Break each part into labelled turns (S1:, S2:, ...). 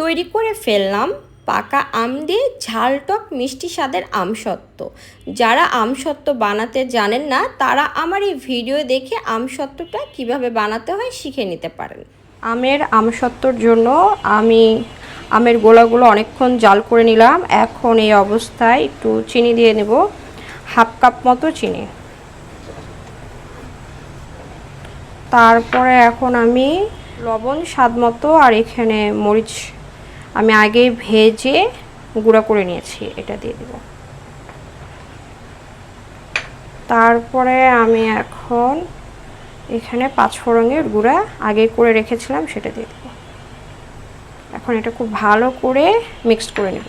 S1: তৈরি করে ফেললাম পাকা আম দিয়ে ঝালটক মিষ্টি স্বাদের আমসত্ত্ব। যারা আমসত্ত্ব বানাতে জানেন না, তারা আমার এই ভিডিও দেখে আমসত্ত্বটা কীভাবে বানাতে হয় শিখে নিতে পারেন। আমের আমসত্ত্বর জন্য আমি আমের গোলাগুলো অনেকক্ষণ জাল করে নিলাম। এখন এই অবস্থায় একটু চিনি দিয়ে নেব, হাফ কাপ মতো চিনি। তারপরে এখন আমি লবণ স্বাদ মতো আর এখানে মরিচ আমি আগে ভেজে গুঁড়া করে নিয়েছি, এটা দিয়ে দেব। তারপরে আমি এখন এখানে পাঁচ ফোড়নের গুঁড়া আগে করে রেখেছিলাম, সেটা দিয়ে দেব। এখন এটা খুব ভালো করে মিক্সড করে নেব।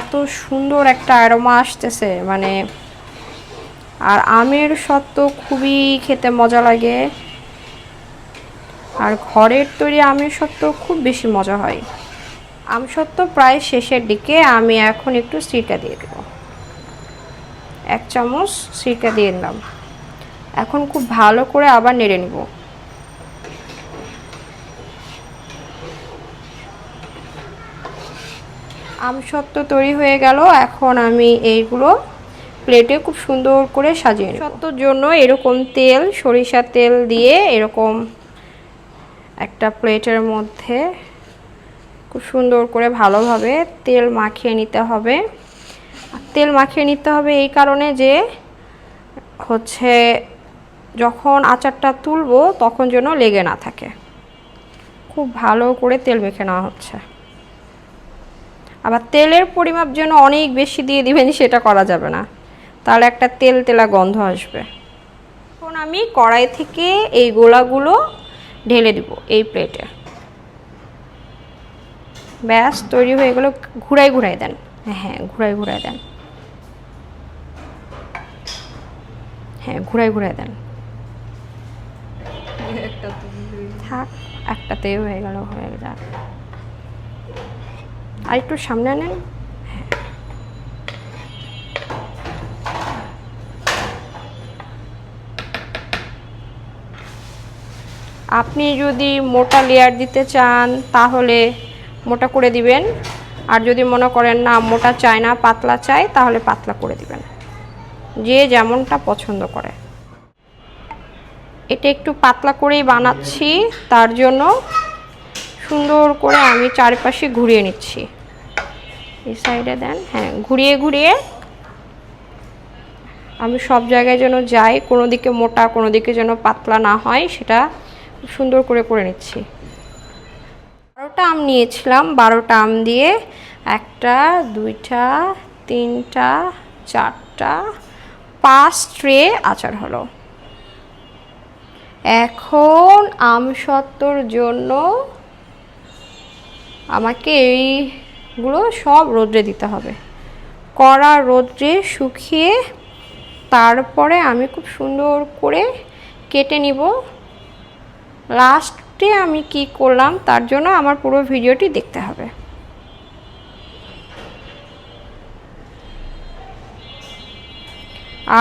S1: এত সুন্দর একটা অ্যারোমা আসতেছে মানে আর আমের সত্ত্ব খুবই খেতে মজা লাগে। আর ঘরের তৈরি আমের সত্ত্ব খুব বেশি মজা হয়। আম সত্ত্ব প্রায় শেষের দিকে, আমি এখন একটু সিরকা দিয়ে দেব। এক চামচ সিরকা দিয়ে দিলাম। এখন খুব ভালো করে আবার নেড়ে নেব। আমসত্ত্ব তৈরি হয়ে গেল, এখন আমি এইগুলো প্লেটে খুব সুন্দর করে সাজিয়ে নেব। সত্ত্বর জন্য এরকম তেল, সরিষার তেল দিয়ে এরকম একটা প্লেটের মধ্যে খুব সুন্দর করে ভালোভাবে তেল মাখিয়ে নিতে হবে। তেল মাখিয়ে নিতে হবে এই কারণে যে হচ্ছে যখন আচারটা তুলবো তখন যেন লেগে না থাকে। খুব ভালো করে তেল মেখে নেওয়া হচ্ছে। আবার তেলের পরিমাপ যেন অনেক বেশি দিয়ে দিবেন সেটা করা যাবে না। তাহলে একটা তেল তেলা গন্ধ আসবে। এখন আমি কড়াই থেকে এই গোলাগুলো ঢেলে দিব এই প্লেটে। ব্যাস, তৈরি হয়ে গেলো। ঘুরাই ঘুরাই দেন। হ্যাঁ ঘুরাই ঘুরাই দেন। হ্যাঁ ঘুরাই ঘুরাই দেন। থাক, একটাতেই হয়ে গেল, হয়ে যাক। আর একটু সামনে নেন। আপনি যদি মোটা লেয়ার দিতে চান, তাহলে মোটা করে দিবেন। আর যদি মনে করেন, না, মোটা চাই না, পাতলা চাই, তাহলে পাতলা করে দিবেন। যে যেমনটা পছন্দ করে। এটা একটু পাতলা করেই বানাচ্ছি, তার জন্য সুন্দর করে আমি চারপাশে ঘুরিয়ে নিচ্ছি। এই সাইডে দেন হ্যাঁ ঘুরিয়ে ঘুরিয়ে আমি সব জায়গায় যেন যাই, কোনো দিকে মোটা, কোনো দিকে যেন পাতলা না হয়, সেটা সুন্দর করে করে নিচ্ছি। বারোটা আম নিয়েছিলাম, বারোটা আম দিয়ে একটা, দুইটা, তিনটা, চারটা, পাঁচ ট্রে আচার হলো। এখন আম সত্তর জন্য আমাকে এইগুলো সব রোদ্রে দিতে হবে। কড়া রোদ্রে শুকিয়ে তারপরে আমি খুব সুন্দর করে কেটে নিব। লাস্টে আমি কি করলাম, তার জন্য আমার পুরো ভিডিওটি দেখতে হবে।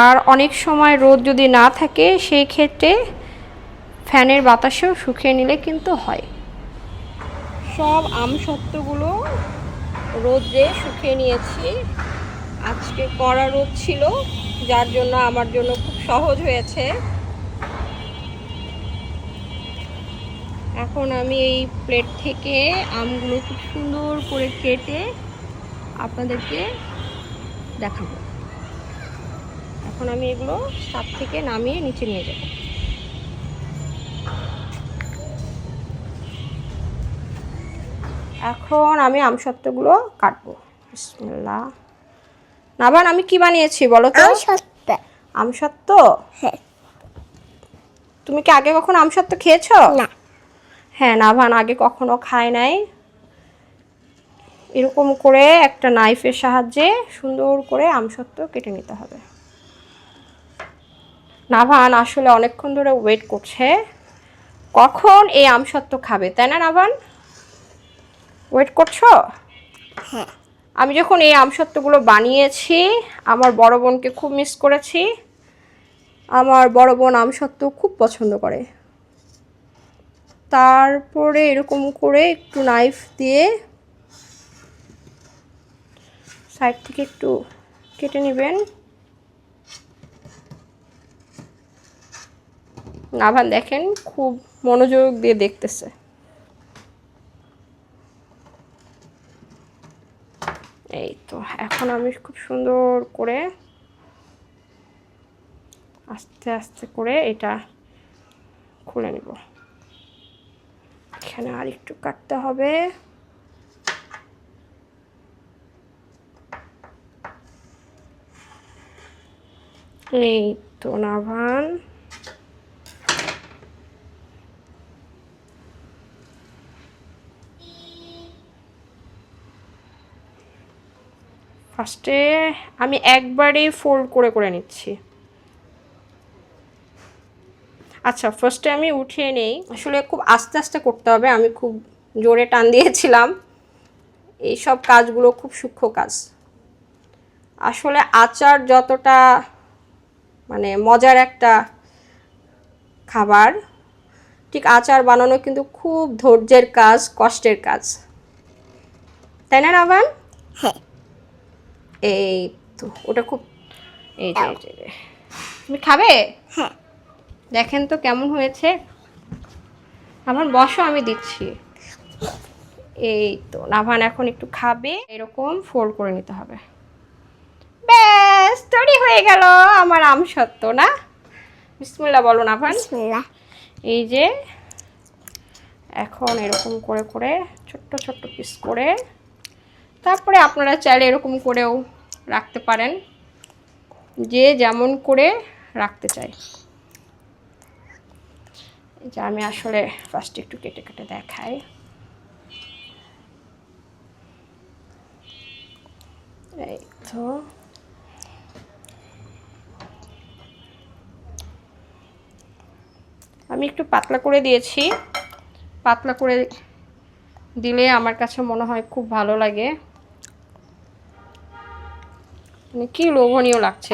S1: আর অনেক সময় রোদ যদি না থাকে সেই ক্ষেত্রে ফ্যানের বাতাসেও শুকিয়ে নিলে কিন্তু হয়। সব আম সত্ত্বগুলো রোদে শুকিয়ে নিয়েছি। আজকে কড়া রোদ ছিল, যার জন্য আমার জন্য খুব সহজ হয়েছে। এখন আমি এই প্লেট থেকে আমগুলো খুব সুন্দর করে কেটে আপনাদেরকে দেখাবো। এখন আমি এগুলো সাপ থেকে নামিয়ে নিচে নিয়ে যাব। এখন আমি আমসত্ত্বগুলো কাটবো। বিসমিল্লাহ। নাবান আমি কি বানিয়েছি বলো তো? আমসত্ত্ব?
S2: হ্যাঁ।
S1: তুমি কি আগে কখনো আমসত্ত্ব খেয়েছো?
S2: না।
S1: হ্যাঁ নাভান আগে কখনো খায় নাই। এরকম করে একটা নাইফের সাহায্যে সুন্দর করে আমসত্ত্ব কেটে নিতে হবে। নাভান আসলে অনেকক্ষণ ধরে ওয়েট করছে। কখন এই আমসত্ত্ব খাবে তাই না নাভান? ওয়েট করছ?
S2: হ্যাঁ।
S1: আমি যখন এই আমসত্ত্বগুলো বানিয়েছি আমার বড় বোনকে খুব মিস করেছি। আমার বড় বোন আমসত্ত্ব খুব পছন্দ করে। তারপরে এরকম করে একটু নাইফ দিয়ে সাইড থেকে একটু কেটে নেবেন। আবার দেখেন, খুব মনোযোগ দিয়ে দেখতেছে। এই তো, এখন আমি খুব সুন্দর করে আস্তে আস্তে করে এটা খুলে নিব। এখানে আর একটু কাটতে হবে। এই তো নাভান। ফার্স্টে আমি একবারেই ফোল্ড করে করে নিচ্ছি। আচ্ছা ফার্স্টে আমি উঠিয়ে নেই। আসলে খুব আস্তে আস্তে করতে হবে আমি খুব জোরে টান দিয়েছিলাম। এই সব কাজগুলো খুব সূক্ষ্ম কাজ। আসলে আচার যতটা মানে মজার একটা খাবার ঠিক আচার বানানো কিন্তু খুব ধৈর্যের কাজ কষ্টের কাজ। তাই না রাভান?
S2: হ্যাঁ।
S1: এই তো ওটা খুব এই যে। তুমি খাবে?
S2: হ্যাঁ।
S1: দেখেন তো কেমন হয়েছে। আমার বসো আমি দিচ্ছি। এই তো নাভান এখন একটু খাবে এরকম ফোল্ড করে নিতে হবে। ব্যাস তৈরি হয়ে গেল আমার আম সত্য না? বিসমুল্লাহ বলো নাভান এই যে এখন এরকম করে করে ছোট্ট ছোট্ট পিস করে তারপরে আপনারা চাইলে এরকম করেও রাখতে পারেন। যে যেমন করে রাখতে চাই যে আমি আসলে ফার্স্ট একটু কেটে কেটে দেখাই। এই তো। আমি একটু পাতলা করে দিয়েছি। পাতলা করে দিলে আমার কাছে মনে হয় খুব ভালো লাগে। মানে কি লোভনীয় লাগছে।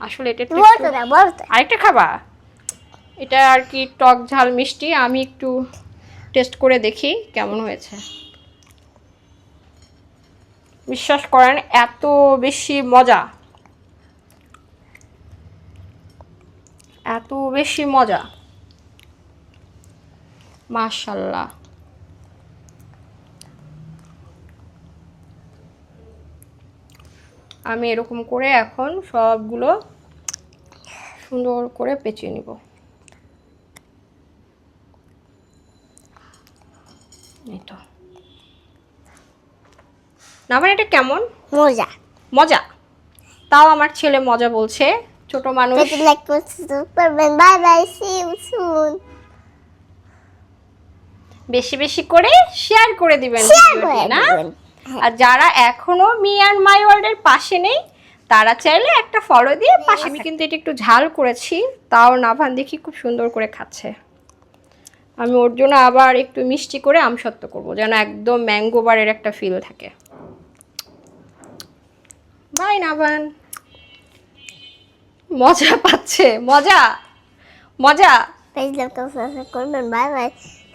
S1: আসলে এটা আরেকটা খাবা? এটা আর কি টক ঝাল মিষ্টি, আমি একটু টেস্ট করে দেখি কেমন হয়েছে। বিশ্বাস করেন, এত বেশি মজা। এত বেশি মজা। মাশাল্লাহ। আমি এরকম করে এখন সবগুলো সুন্দর করে পেঁচিয়ে নিব। এই তো। না মানে এটা কেমন?
S2: মজা।
S1: মজা? তাও আমার ছেলে মজা বলছে। ছোট মানুষ।
S2: লাইক করবেন bye bye see you soon
S1: বেশি বেশি করে শেয়ার করে দিবেন না? আর যারা এখনও মি অ্যান্ড মাই ওয়ার্ল্ডের পাশে নেই তারা চাইলে একটা ফলো দিয়ে পাশে। আমি কিন্তু এটা একটু ঝাল করেছি তাও নাভান দেখি খুব সুন্দর করে খাচ্ছে। আমি ওর জন্য আবার একটু মিষ্টি করে আমসত্ব করব যেন একদম ম্যাঙ্গো বারের একটা ফিল থাকে। বাই নাভান মজা পাচ্ছে মজা মজা।
S2: Bye bye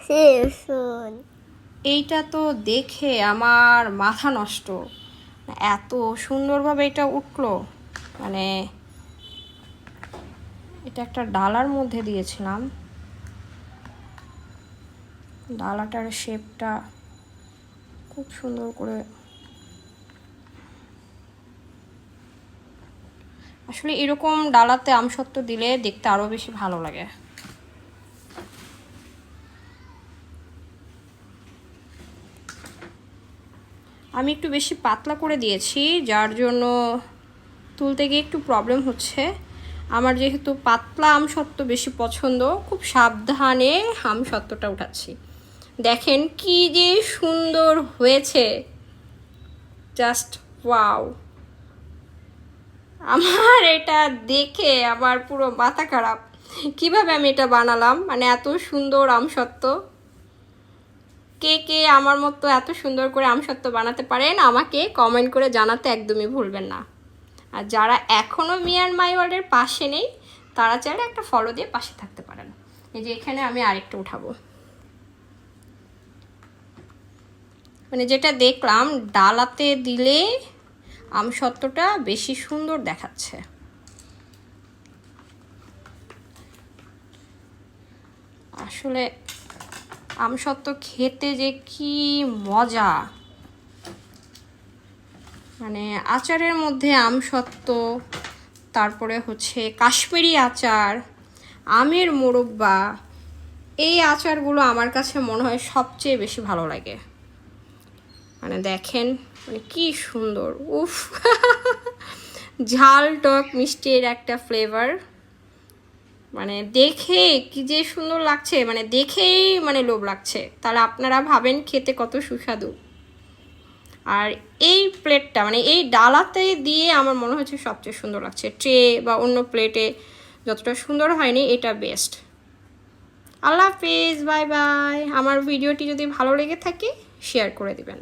S2: see you soon
S1: এইটা তো দেখে আমার মাথা নষ্ট। এত সুন্দরভাবে এটা উঠল। মানে এটা একটা ডালার মধ্যে দিয়েছিলাম। ডালাটার শেপটা খুব সুন্দর করে আসলে এরকম ডালাতে আমসত্ব দিলে দেখতে আরও বেশি ভালো লাগে। আমি একটু বেশি পাতলা করে দিয়েছি, যার জন্য তুলতে গিয়ে একটু প্রবলেম হচ্ছে। আমার যেহেতু পাতলা আমসত্ত্ব বেশি পছন্দ, খুব সাবধানে আমসত্ত্বটা উঠাচ্ছি। দেখেন কি যে সুন্দর হয়েছে। জাস্ট ওয়াও আমার এটা দেখে আমার পুরো মাথা খারাপ। কীভাবে আমি এটা বানালাম? মানে এত সুন্দর আমসত্ত্ব। কে কে আমার মতো এত সুন্দর করে আমসত্ত্ব বানাতে পারেন, আমাকে কমেন্ট করে জানাতে একদমই ভুলবেন না। আর যারা এখনও মি অ্যান্ড মাই ওয়ার্ল্ডের পাশে নেই, তারা চাইলে একটা ফলো দিয়ে পাশে থাকতে পারেন। এই যে এখানে আমি আরেকটা উঠাবো। মানে যেটা দেখলাম, ডালাতে দিলে আম আমসত্ত্বটা বেশি সুন্দর দেখাচ্ছে। আসলে আম আমসত্ত্ব খেতে যে কি মজা। মানে আচারের মধ্যে আম আমসত্ত্ব তারপরে হচ্ছে কাশ্মীরি আচার, আমের মোরব্বা, এই আচারগুলো আমার কাছে মনে হয় সবচেয়ে বেশি ভালো লাগে। মানে দেখেন মানে কি সুন্দর, উফ। ঝাল টক মিষ্টির একটা ফ্লেভার মানে দেখে কি যে সুন্দর লাগছে মানে দেখেই মানে লোভ লাগছে। তাহলে আপনারা ভাবেন খেতে কত সুস্বাদু। আর এই প্লেটটা মানে এই ডালাতে দিয়ে আমার মনে হচ্ছে সবচেয়ে সুন্দর লাগছে। ট্রে বা অন্য প্লেটে যতটা সুন্দর হয়নি, এটা বেস্ট আল্লাহ হাফিজ বাই বাই আমার ভিডিওটি যদি ভালো লেগে থাকে শেয়ার করে দিবেন।